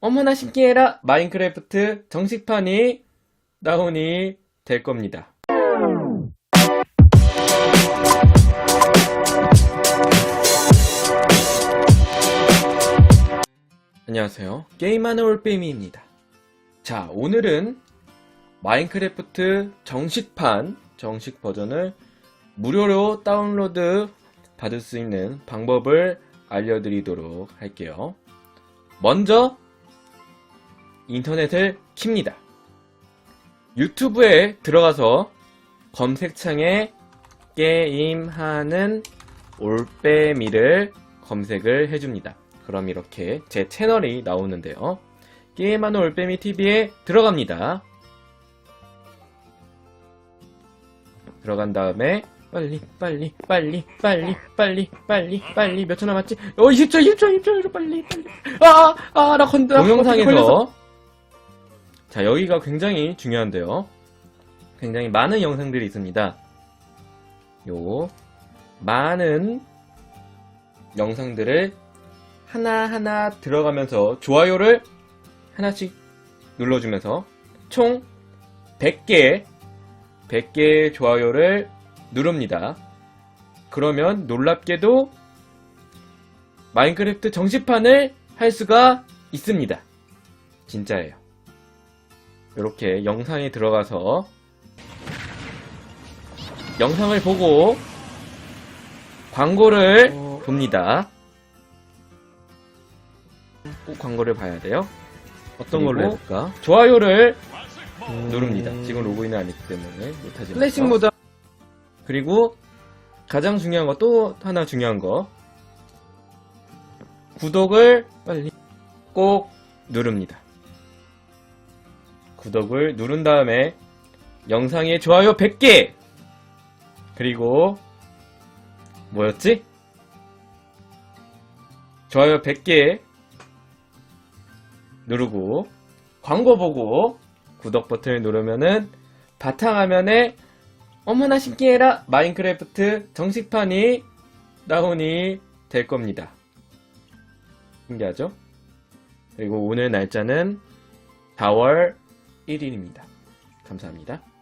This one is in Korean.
어머나 신기해라 마인크래프트 정식판이 다운이 될 겁니다. 안녕하세요. 게임하는 올빼미입니다. 자, 오늘은 마인크래프트 정식판, 정식 버전을 무료로 다운로드 받을 수 있는 방법을 알려드리도록 할게요. 먼저 인터넷을 킵니다. 유튜브에 들어가서 검색창에 게임하는 올빼미를 검색을 해줍니다. 그럼 이렇게 제 채널이 나오는데요. 게임하는 올빼미 TV에 들어갑니다. 들어간 다음에 빨리 빨리 빨리 빨리 빨리 빨리 빨리 몇 초 남았지? 어 20초 20초 20초 빨리 빨리 아아나 건다 동영상에서 자 여기가 굉장히 중요한데요. 굉장히 많은 영상들이 있습니다. 요 많은 영상들을 하나하나 들어가면서 좋아요를 하나씩 눌러주면서 총 100개 100개의 좋아요를 누릅니다. 그러면 놀랍게도 마인크래프트 정식판을 할 수가 있습니다. 진짜예요. 이렇게 영상에 들어가서 영상을 보고 광고를 어. 봅니다. 꼭 광고를 봐야 돼요. 어떤 걸로 해볼까? 좋아요를 음, 누릅니다. 지금 로그인을 안 했기 때문에 못하지만. 플래싱 모드 그리고 가장 중요한 거 또 하나 중요한 거 구독을 빨리 꼭 누릅니다. 구독을 누른 다음에 영상에 좋아요 100개 그리고 뭐였지? 좋아요 100개 누르고 광고 보고 구독 버튼을 누르면은 바탕화면에 어머나 신기해라 마인크래프트 정식판이 다운이 될 겁니다. 신기하죠? 그리고 오늘 날짜는 4월 1일입니다. 감사합니다.